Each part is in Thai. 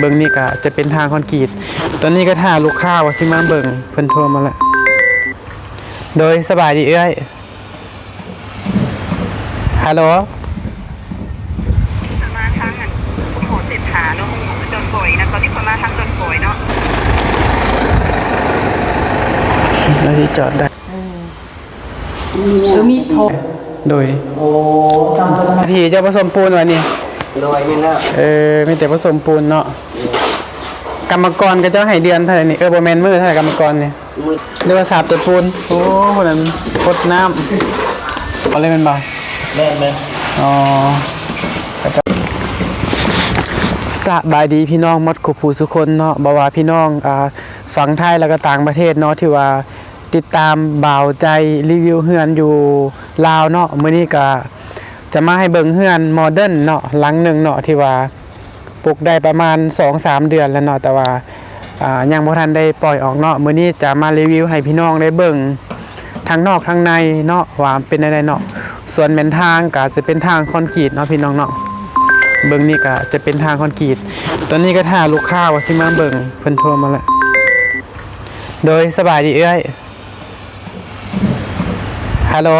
เบิ่งนี่ก็จะเป็นทางคอนกรีตตอนนี้ก็ท่าลูกค้าว่าสิมาเบิ่งเพิ่นโทรมาแล้วโดยสบายดีเอ้ยฮัลโหลมาทางอันโหเศรษฐาเนาะจนป่วยนะตอนที่คนมาทางจนป่วยเนาะเราสิจอดได้คือมีโทรโดยโอ้จำตัวได้ทีเจ้าผสมปูนวันนี้โดยไม่แล้วเออมีแต่ผสมปูนเนาะ กรรมกรก็เจ้าให้เดือนเท่าไหร่นี่เออบ่แม่นมื้อเท่าไหร่กรรมกรนี่มือเรียกว่าสาบตัวปูนโอ้คนนั้นพดน้ำเอาเลยแมันบ่แม่นไหมอ๋อสบายดีพี่น้องหมดคุผู้สุคนเนาะบ่ว่าพี่น้องอ่าฝั่งไทยแล้วก็ต่างประเทศเนาะที่ว่าติดตามบ่าวใจรีวิวเฮือนอยู่ลาวเนาะมื้อนี้ก็จะมาให้เบิ่งเฮือนโมเดิร์นเนาะหลังหนึงเนาะที่ว่า ปลูกได้ประมาณ 2-3 เดือนแล้วเนาะแต่ว่าอ่ายังบ่ทันได้ปล่อยออกเนาะมื้อนี้จะมารีวิวให้พี่น้องได้เบิ่งทางนอกทางในเนาะว่าเป็นอะไรเนาะส่วนเป็นทางก็จะเป็นทางคอนกรีตเนาะพี่น้องเนาะเบิ่งนี่ก็จะเป็นทางคอนกรีตตอนนี้ก็ท่าลูกค้าว่าสิมาเบิ่งเพิ่นโทรมาแล้วโดยสบายดีเอ้ยฮัลโหล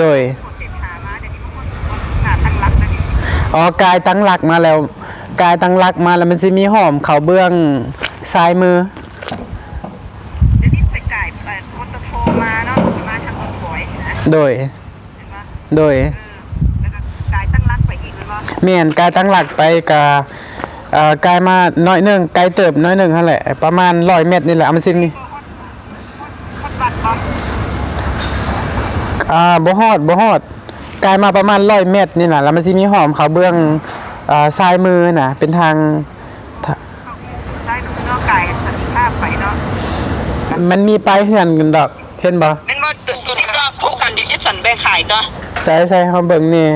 นะนี่อ๋อกายตั้งหลักมาแล้ว กายตั้งหลักมาแล้วมันสิมีหอมเขาเบื้องซ้ายมือเดี๋ยวนี้ไปจ่ายเอ่อมอเตอร์โฟมาเนาะมาทางจนป่วยนะโดยเห็นปะโดยเออแล้วก็จ่ายตั้งรักไปอีกเลยว่าแม่นกายตั้งหลักไปกะเอ่อกายมาน้อยหนึ่งไกลเติบน้อยหนึ่งนั่นแหละ ประมาณ100เมตรนี่แหละมันสิมีคนบัตรบ่ อ่าบ่ฮอดบ่ฮอดกลายมาประมาณ100เมตรนี่น่ะแล้วมันสิมีหอมเขาเบื้องอ่าซ้ายมือน่ะ เป็นทางทะได้ดูเนาะกายสันติภาพไปเนาะมันมีป้ายเฮือนกันดอก เห็นบ่เป็นว่าตัวตัวนี้ก็พวกกันดิจิสันแบ่งขายตัวใส่ใส่เฮาเบิ่งนี่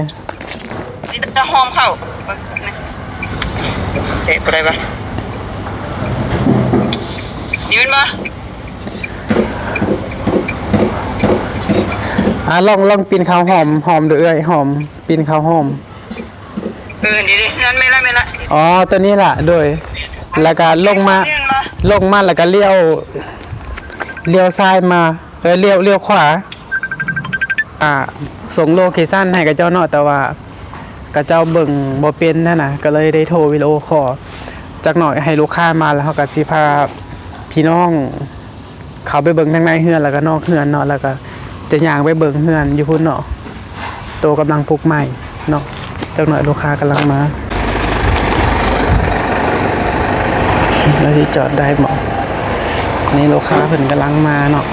นี่จะหอมเข้าเบิ่งนะเอ๊ะอะไรวะยืนมา อ่าลองลองปีนเขาหอมหอมเด้อเอ้ยหอมปีนเขาหอม เออดีดิงั้นไม่ละไม่ละอ๋อตัวนี้ล่ะโดยแล้วก็ลงมายืนมาลงมาแล้วก็เลี้ยวเลี้ยวซ้ายมาเออเลี้ยวเลี้ยวขวา อ่าส่งโลเคชั่นให้กับเจ้าเนาะแต่ว่ากับเจ้าเบิ่งบ่เป็นนั่นน่ะ ก็เลยได้โทรวิดีโอคอลจักหน่อยให้ลูกค้ามาแล้วเขาก็สิพาพี่น้อง เขาไปเบิ่งทางในเฮือนแล้วก็นอกเฮือนเนาะแล้วก็ จะย่างไปเบิ่งเฮือนอยู่พุ่นเนาะโตกำลังปลูกใหม่เนาะจักหน่อยลูกค้ากำลังมาแล้วสิจอดได้บ่นี่ลูกค้าเพิ่นกำลังมาเนาะ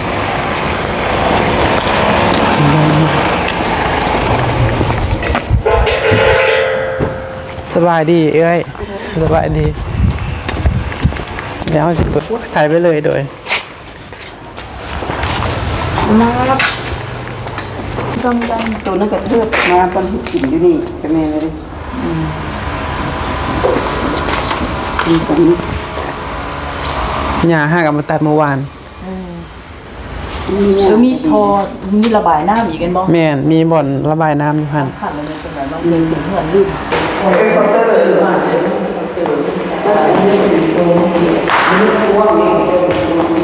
สบายดีเอ้ยสบายดีเดี๋ยวสิเปิดใส่ไปเลยโดย ตัวนั้นก็เทือกมาตอนกินอยู่นี่ก็แม่เลยนี่กันหญ้าห้ากับมาตัดเมื่อวานคือมีโทรมีระบายน้ำอีกกันบ่แม่นมีบ่อนระบายน้ำอยู่พันขันเลยเป็นแบบว่าเลยเสียงเหมือนลื่นไอ้เป็น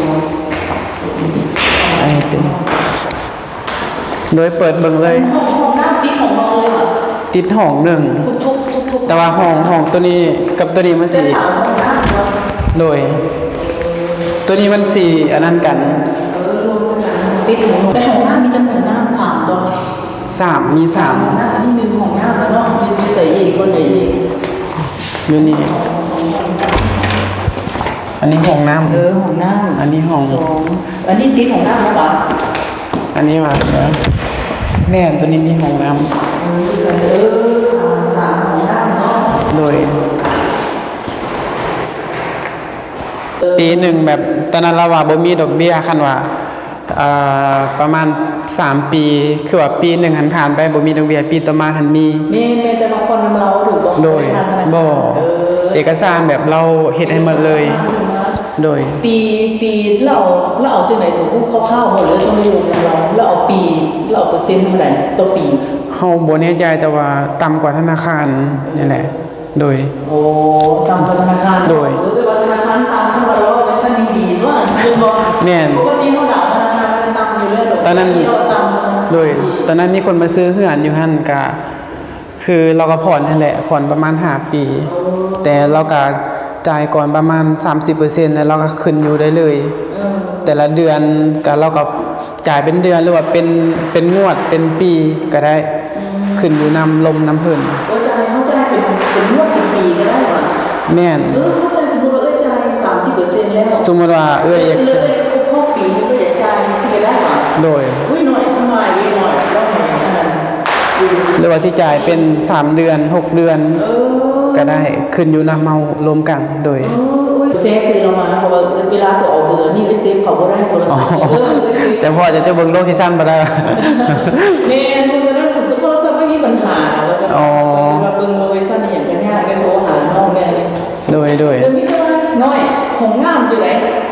โดยเปิดเบิ่งเลยของน้ำติดของน้องเลยค่ะติดห้องหนึ่งทุกทุกทุกทุกแต่ว่าห้องห้องตัวนี้กับตัวนี้มันสีโดย ตัวนี้มันสีอันนั้นกันติดของแต่ของน้ำมีจำนวนน้ำสามตัวสามมีสามของน้ำอันนี้หนึ่งของน้ำแล้วเนาะอยู่ใส่อีกคนใส่อีกอยู่นี่ อันนี้ห้องน้เออของน้ำำอันนี้ห้อง สองอันนี้ติดของน้ำแล้วปะอันนี้มาแล้วแม่นตัวนี้มีห้องน้เออใส่เออสามสามของน้ำเนาะำโดยปีหนึ่งแบบตอนนั้นเราว่าบ่มีดอกเบี้ยคันว่าเอ่อประมาณ 3 ปี คือว่าปีหนึ่งหันผ่านไปบ่มีดอกเบี้ยปีต่อมาหันมี เมนเมนแต่บางคนเราถูกบอกโดยธนาคารบ่เออเอกสารแบบเราเฮ็ดให้หมดเลย โดย ปีปีแล้วเอาแล้วเอาจังไหนตัวผู้คร่าวๆหมดเลยต้องได้รวมกันเราแล้วเอาปีแล้วเอาเปอร์เซ็นต์เท่าไหร่ต่อปีเฮาบ่แน่ใจแต่ว่าต่ำกว่าธนาคารนี่แหละ โดยโอ้ตามธนาคารโดยเออแต่ว่าธนาคารตามเข้ามาแล้วว่าเป็นสั้นดีๆว่าคือบ่แม่นปกติเขาด่าธนาคารมันตามอยู่แล้วหรตอนนั้นเราตามธนาคารโดย ตอนนั้นมีคนมาซื้อเฮือนอยู่หั่นก็คือเราก็ผ่อนนั่นแหละผ่อนประมาณ5ปี แต่เราก็ จ่ายก่อนประมาณ 30%แล้วเราก็ขึ้นอยู่ได้เลย แต่ละเดือนก็เราก็จ่ายเป็นเดือนหรือว่าเป็นเป็นงวดเป็นปีก็ได้ ขึ้นอยู่นำลมน้ำเพิ่นเออจ่ายเขาจ่ายเป็นเป็นงวดเป็นปีก็ได้ว่ะแม่นเออเขาจ่ายสมมติว่าเอ้ยจ่ายสามสิบเปอร์เซ็นต์แล้วสมมติว่าเอ้ยอยากเลจะยครบรอบปีนี้ก็อยากจ่ายสิก็ได้ว่ะโดยอุ้ยหน่อยสมัยหน่อยแล้วหน่อยขนาดหรือว่าที่จ่ายเป็น3เดือน6เดือนเออ ก็ได้ขึ้นอยู่นำเมารวมกันโดยเอออุ้ยเซฟซื้อเรามาเพราะว่าเวลาตัวเอาเบอร์นี่ไอ้เซฟเขาบ่ได้โทรศัพท์เออแต่พ่อจะจะเบิ่งโลเคชั่นบ่ได้เมนคุณไปนั่งผมโทรศัพท์ไม่มีปัญหาแล้วก็อ๋อจะมาเบิ่งโลเคชั่นอย่างกันยากกันโทรหาน้องแม่เลยโดยโดยเดี๋ยวนี้จะน้อยหงงามอยู่ไหน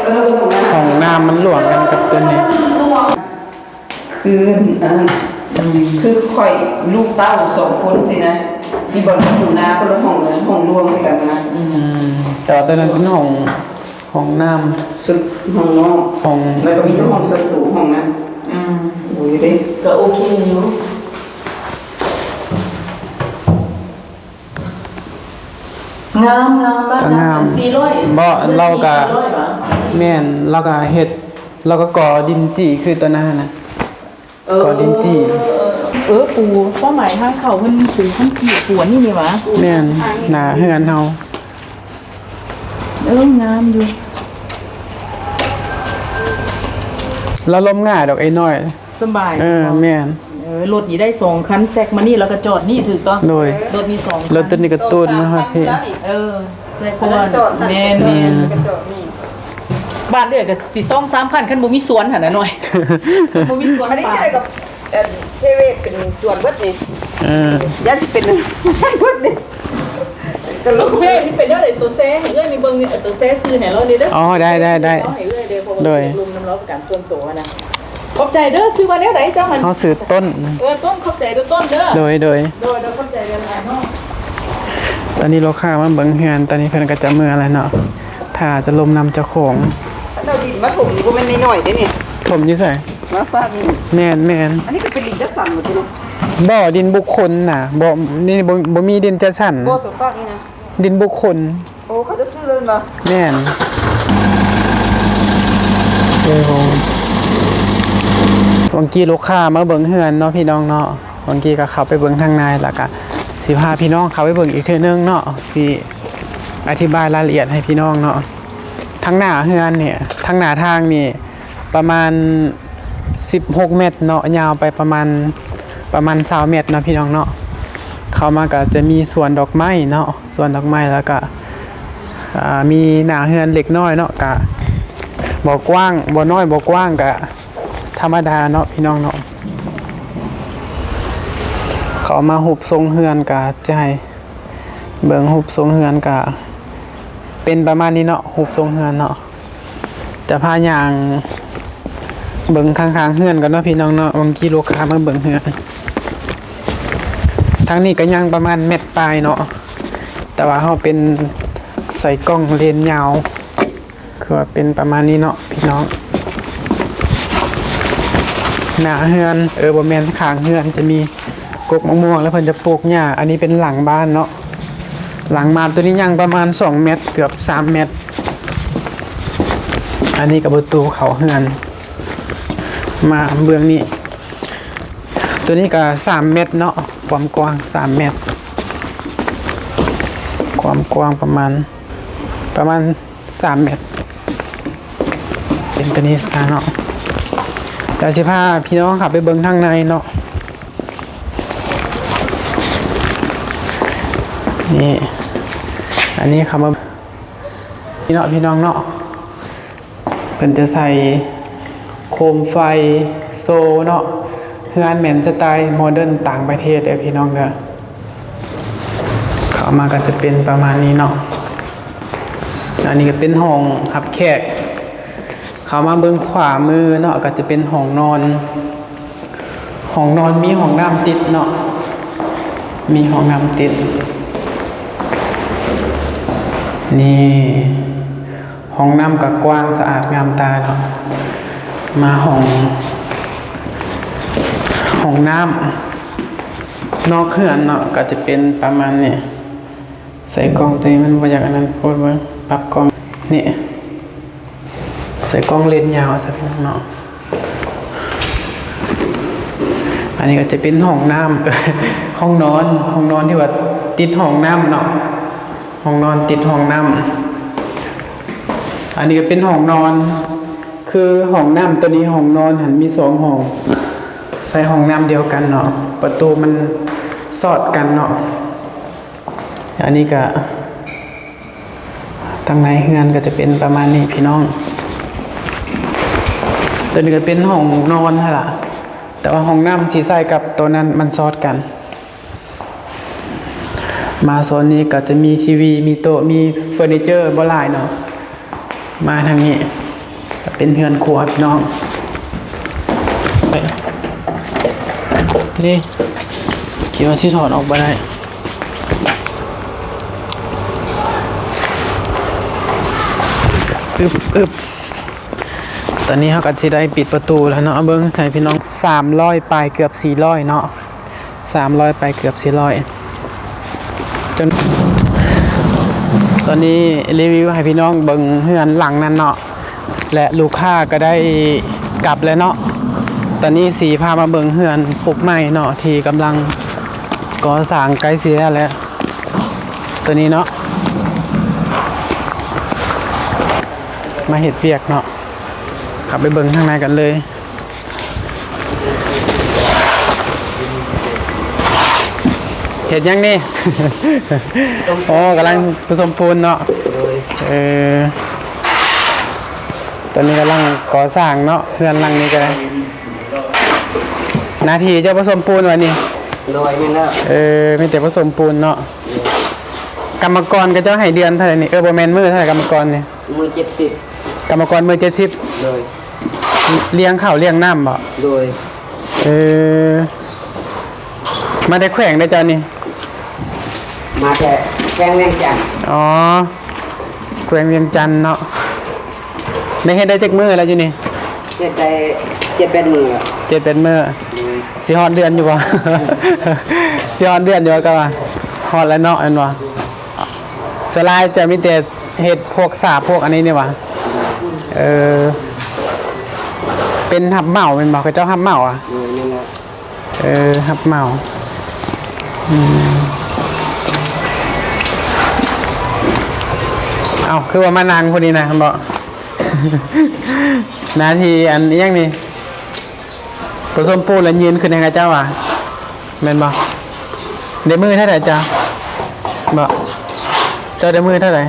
เออหงงามห้องน้ำมันหลวมกันกับตัวนี้คืออันนั้นคือข่อยลูกเต้าสองคนสินะ มีบ่อนอยู่นาคนละห้องเลยห้องรวมกันนะอืมแต่ว่าตัวนั้นเป็นห้องห้องน้ส่วนห้องนอกำห้องแล้วก็มีทั้งห้องส่วนตัวห้องนั้นอืมโอ้ยเด้ก็โอเคอยู่งามงามบ้านก็งามสี่ร้อยบ่เราก็สี่ร้อยบาทแม่นแล้วก็เฮ็ดแล้วก็ก่อดินจีคือตัวนั้นน่ะเออก่อดินจี้เอ อปูเป้าหมายทางเขาเพิ่นปูข้างเกียหัวนี่นี่หวะแม่นหน้าเฮือนเฮาเอองามอยู่แล้วลมง่ายดอกไอ้น้อย สบายเออแม่นเออรถนี่ได้สองคันแซกมานี่แล้วก็จอดนี่ถูกต้องโดยรถมีสองคันรถตัวนี้ก็ตูนมาฮอดพี่เออแซกก่อนแม่นแม่นก็จอดนี่บ้านเดือก็สิซ่อมสามคันคันบ่มีสวนหั่นน่ะหน่อยบ่มีสวนอันนี้จะได้กับ เอ่อเทเวศเป็นส่วนเบิดนี่เออยันสิเป็นเบิดนี่ก็ลงเฮ้ยนี่เป็นได้ตัวแซ่ให้เอ้ยนี่เบิ่งนี่ตัวแซ่ซื้อให้เรานี่เด้ออ๋อได้ได้ได้เอาให้เอ้ยเด้อเพราะว่าโดยลุมน้ำร้อนประกันส่วนตัวนะขอบใจเด้อซื้อมาแล้วไหนเจ้ามันเขาซื้อต้นเออต้นขอบใจเด้อต้นเด้อโดยโดยโดยโดยขอบใจเด้อหลายเนาะตอนนี้ลูกค้ามาเบิ่งเฮือนตอนนี้เพิ่นก็จะเมื่อแล้วเนาะถ้าจะลมนำเจ้าของเราดินมาถมก็ไม่นน้อยๆเด้นี่ ผมอยู่ไสมาฟาดนี่แม่นแม่นอันนี้ก็เป็นดินจัดสรรหมดเลยบ่ดินบุคคลน่ะบ่นี่บ่บ่มีดินจัดสรรบ่ตัวฟากนี่นะดินบุคคล โอ้เขาจะซื้อเลยมาแม่นเออผมบางกี้ลูกค้ามาเบิ่งเฮือนเนาะพี่น้องเนาะบางกี้ก็เข้าไปเบิ่งทางในแล้วก็สิพาพี่น้องเข้าไปเบิ่งอีกเทื่อนึงเนาะสิอธิบายรายละเอียดให้พี่น้องเนาะทางหน้าเฮือนเนี่ยทางหน้าทางนี่ ประมาณ 16 เมตรเนาะยาวไปประมาณประมาณ20เมตรเนาะพี่น้องเนาะเข้ามาก็จะมีสวนดอกไม้เนาะสวนดอกไม้แล้วก็มีหนาเฮือนเล็กน้อยเนาะกะบ่กว้างบ่น้อยบ่กว้างกะธรรมดาเนาะพี่น้องเนาะเขามาหุบทรงเฮือนกะให้เบิ่งหุบทรงเฮือนกะเป็นประมาณนี้เนาะหุบทรงเฮือนเนาะจะพาอย่าง เบิ่งข้างๆเฮือนกันเนาะพี่น้องเนาะบางทีลูกค้ามาเบิ่งเฮือนทางนี้ก็ยังประมาณเม็ดปลายเนาะแต่ว่าเขาเป็นใส่กล้องเลนยาว คือว่าเป็นประมาณนี้เนาะพี่น้องหน้าเฮือนเออบแมนขางเฮือนจะมีกกมะม่วงแล้วเพิ่นจะปลูกหญ้าอันนี้เป็นหลังบ้านเนาะหลังบ้านตัวนี้ยังประมาณ 2 เมตรเกือบ 3 เมตร อันนี้กับประตูเขาเฮือน มาเบื้องนี้ ตัวนี้ก็3เมตรเนาะความกว้าง3เมตร ความกว้างประมาณ ประมาณสามเมตร เป็นตัวนี้สตาเนาะแต่สิพาพี่น้องขับไปเบิ้องทางในเนาะนี่อันนี้ขับมาพี่เนาะพี่น้องเนาะเป็นจะใส่ โคมไฟโซเนาะเฮือนแมนสไตล์โมเดิร์นต่างประเทศเด้อพี่น้องเด้อเข้ามาก็จะเป็นประมาณนี้เนาะอันนี้ก็เป็นห้องหับแขก เข้ามาเบื้องขวามือเนาะก็จะเป็นห้องนอนห้องนอนมีห้องน้ำติดเนาะมีห้องน้ำติด นี่ห้องน้ำก็กว้างสะอาดงามตาเนาะ มาห้องห้องน้ำนอกเขื่อนเนาะก็จะเป็นประมาณนี้ใส่กล้องตัวนี้มันบ่อยากอันนั้นโพดเบิ่งปรับกล้องนี่ใส่กล้องเลนส์ยาวใส่พวกเนาะอันนี้ก็จะเป็นห้องน้ำห้องนอนห้องนอนที่ว่าติดห้องน้ำเนาะห้องนอนติดห้องน้ำอันนี้ก็เป็นห้องนอน คือห้องน้ำตัวนี้ห้องนอนหันมีสองห้อง ใส่ห้องน้ำเดียวกันเนาะประตูมันสอดกันเนาะอันนี้ก็ทางในเฮือนก็จะเป็นประมาณนี้พี่น้อง ตัวนี้ก็เป็นห้องนอนค่ะล่ะ แต่ว่าห้องน้ำสีใส่กับตัวนั้นมันซอดกัน มาโซนนี้ก็จะมีทีวี มีโต๊ะมีเฟอร์นิเจอร์บ่หลายเนาะมาทางนี้ เป็นเฮือนครัวพี่น้องไปนี่คิดว่าสิถอดออกบ่ได้อึบอึบตอนนี้เขาก็สิได้ปิดประตูแล้วเนาะเบิ้งใส่พี่น้องสามร้อยไปเกือบสี่ร้อยเนาะสามร้อยไปเกือบสี่ร้อยจน ตอนนี้รีวิวให้พี่น้องเบิ้งเฮือนหลังนั้นเนาะ และลูกค้าก็ได้กลับแล้วเนาะตอนนี้สีพามาเบิ้งเฮือนปลูกใหม่เนาะที่กำลังก่อสร้างใกล้เสียแล้วตัวนี้เนาะมาเห็ดเปียกเนาะขับไปเบิงข้างในกันเลยเห็ดยังนี่อ๋อกำลังผสมปูนเนาะเออ ตอนนี้กำลังก่อสร้างเนาะเพื่อนหลังนี้ก็ได้นาทีจะผสมปูนวันนี้โดยไม่เลิกเออมีแต่ผสมปูนเนาะกรรมกรก็จะให้เดือนเท่าไหร่นี่เออโบแมนมือเท่าไหร่กรรมกรเนี่ยมือเจ็ดสิบกรรมกรมือเจ็ดสิบโดยเลี้ยงข้าวเลี้ยงน้ำบ่โดยเออมาได้แขวงได้จ้านี่มาแต่แกงแมงจันทร์อ๋อแขวงเวียงจันทน์เนาะ ได้เฮ็ดได้จักมือแล้วอยู่นี่เจ็ดใจเจ็ดเป็นมืออะเจ็ดเป็นมือสิฮอดเดือนอยู่บ่ สิฮอดเดือนอยู่บ่ก็ว่าฮอดแล้วเนาะอันว่าสลายจะมีแต่เฮ็ดพวกสาบพวกอันนี้นี่หว่าเออเป็นหับเหมาเป็นบ่เขาเจ้าหับเหมาอะโดยนั่นแหละเออหับเหมาอืมเอาคือว่ามานางคนนี้นะบอก นาทีอันนี้ยังนี่ผสมปูนแล้วยืนขึ้นยังไงเจ้าอะแม่นบอกเดมือเท่าไหร่จ้าบอกเจ้าเดมือเท่าไหร่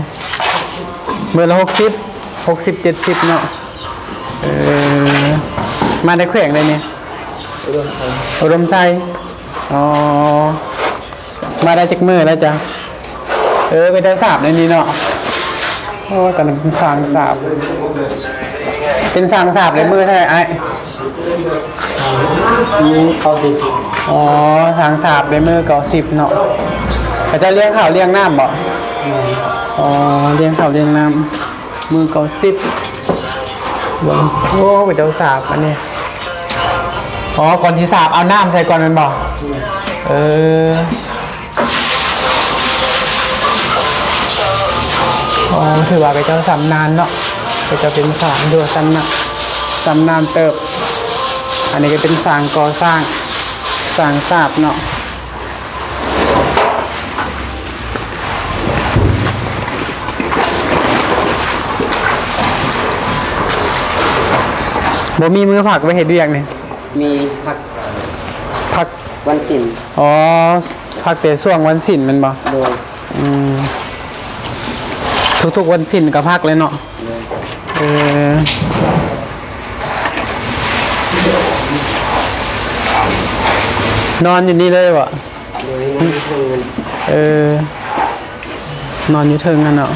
มือละหกสิบหกสิบเจ็ดสิบเนาะเออมาได้แขวงเลยเนี่ยอุดมไซอ๋อมาได้จักมือแล้วจ้ะเออก็จะสาบในนี้เนาะ โอ้แต่มันเป็นสางสาบ เป็นสางสาบเลยมือเท่าไหร่ไอ้เขาสิอ๋อสางสาบเลยมือเก่าสิบเนาะเขาจะเลี้ยงข้าวเลี้ยงน้ำบ่อ๋อเลี้ยงข้าวเลี้ยงน้ำมือเก่าสิบเบิ่งโอ้ไปเจ้าสาบอันนี้อ๋อก่อนที่สาบเอาน้ำใส่ก่อนมันบอกเออ อ๋อถือว่าไปเจ้าสำนานเนาะไปเจ้าเป็นสางดูสำนักสำนานเติบ อันนี้ก็เป็นสางก่อสร้างสางสาบเนาะบ่มีมือผักไปเห็ดเรียงนี่มีพักผักวันศิลอ๋อพักแต่ช่วงวันศิลป์แมันบ่โดยอืม ทุกๆวันสิ้นกับพักเลยเนาะเออนอนอยู่นี่เลยวะเออ นอนอยู่เทิงกันเนาะ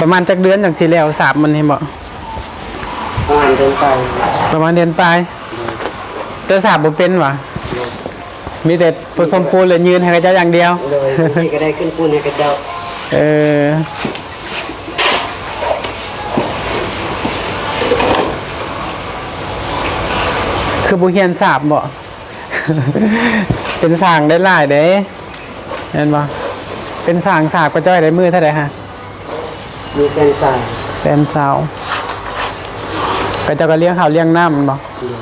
ประมาณจักเดือนจางสีแล้วสามมันเห็นบอกประมาณเดือนปลายประมาณเดือนปลายเดือสามบ่เป็นวะ มีแต่ผสมปูนเลยยืนให้กับเจ้าอย่างเดียวเลยบางทีก็ได้ขึ้นปูนให้กับเจ้าเออคือบุเฮียนสาบบ่ เป็นสางได้หลายเด้เห็นบ่เป็นสางสาบก็จ้อยได้มือเท่าไหร่ฮะมีเส้นสายแสนสาวก็เจ้าก็เลี้ยงข้าวเลี้ยงน้ำแม่นบ่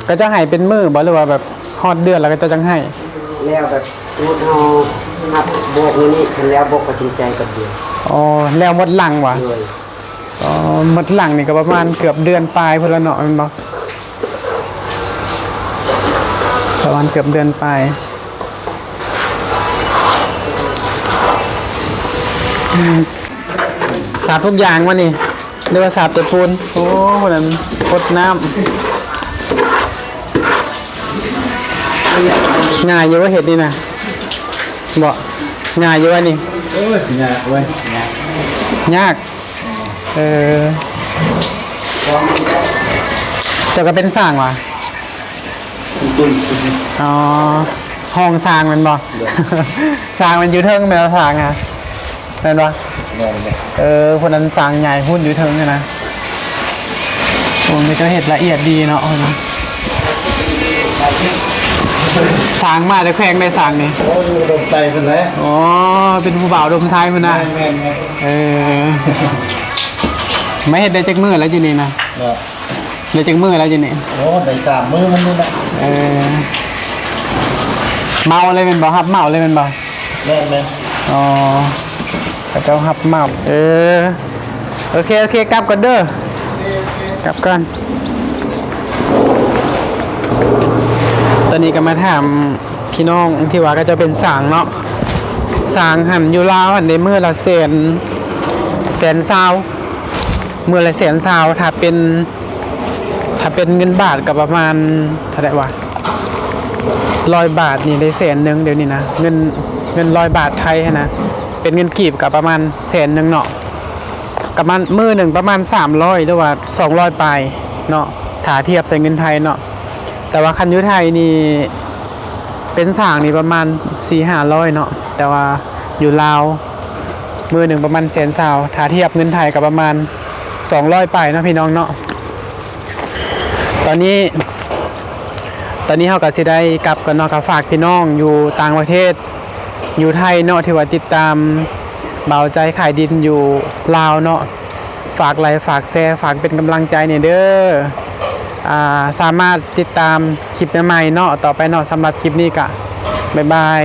ก็เจ้าให้เป็นมือบ่หรือว่าแบบฮอดเดือนแล้วก็เจ้าจังให้ แล้วแบบสูตรเฮาหับโบกนี่นี่คันแล้วโบกก็จริงใจกับเดียวอ๋อแล้วหมดหลังว่ะเลยอ๋อหมดหลังนี่ก็ประมาณเกือบเดือนปลายพุ่นละเนาะแม่นบ่ประมาณเกือบเดือนปลายอืมสาบทุกอย่างวะนี่เรียกว่าสาบแต่ปูนโอ้คนนั้นพดน้ำ ง่ายอยู่ว่าเห็ดนี่นะบ่ง่ายอยู่ว่านี่โอ้ยยากเว้ยยากยากเออเจะก็เป็นสร้างวะตุ้ยอ๋อห้องสร้างมันบ่สร้างมันอยู่เทิงเป็นสร้างอะเป็นบ่แม่เนี่ยเออคนนั้นสร้างใหญ่หุ้นอยู่เทิงอะนะโอ้ยเจ้าเห็ดละเอียดดีเนาะคนนั้น สร้างมาแต่แพงได้สร้างนี่โอ้ยโดนใจเป็นแล้วอ๋อเป็นผู้บ่าวดมท้ายมันนะแม่นแม่นเออไม่เห็นได้จักมือแล้วจีนี่นะเนาะได้จักมือแล้วจีนี่โอ้ได้ตามมือมันนี่นะเออเมาเลยเป็นบ่ฮับเมาเลยเป็นบ่แม่นแม่นอ๋อพระเจ้าฮับเมาเออโอเคโอเคกลับก่อนเด้อกลับก่อนต อนนี้ก็มาถามพี่น้องที่ว่าก็จะเป็นสางเนาะสางหันอยู่ลาวหันในมือละแสนแสนซาวมือละแสนซาวถ้าเป็นถ้าเป็นเงินบาทก็ประมาณเท่าไหร่วะร้อยบาทนี่ได้แสนหนึ่งเดี๋ยวนี้นะเงินเงินร้อยบาทไทยนนะเป็นเงินกีบกับประมาณแสนหนึ่งเนาะกับมันมือหนึ่งประมาณสามร้อยหรือว่าสองร้อยปลายเนาะถ้าเทียบใส่เงินไทยเนาะ แต่ว่าคันยุไทยนี่เป็นสางนี่ประมาณสี่ห้าร้อยเนาะแต่ว่าอยู่ลาวมือหนึ่งประมาณแสนสาวถ้าเทียบเงินไทยกับประมาณสองร้อยไปเนาะพี่น้องเนาะตอนนี้ ตอนนี้เขาก็สิได้กลับกันเนาะกับฝากพี่น้องอยู่ต่างประเทศ อยู่ไทยเนาะที่ว่าติดตามเบาใจขายดินอยู่ลาวเนาะฝากไลค์ฝากแชร์ฝากเป็นกำลังใจเนี่ยเด้อ สามารถติดตามคลิปใหม่ๆเนาะต่อไปเนาะสำหรับคลิปนี้ก็บ๊ายบาย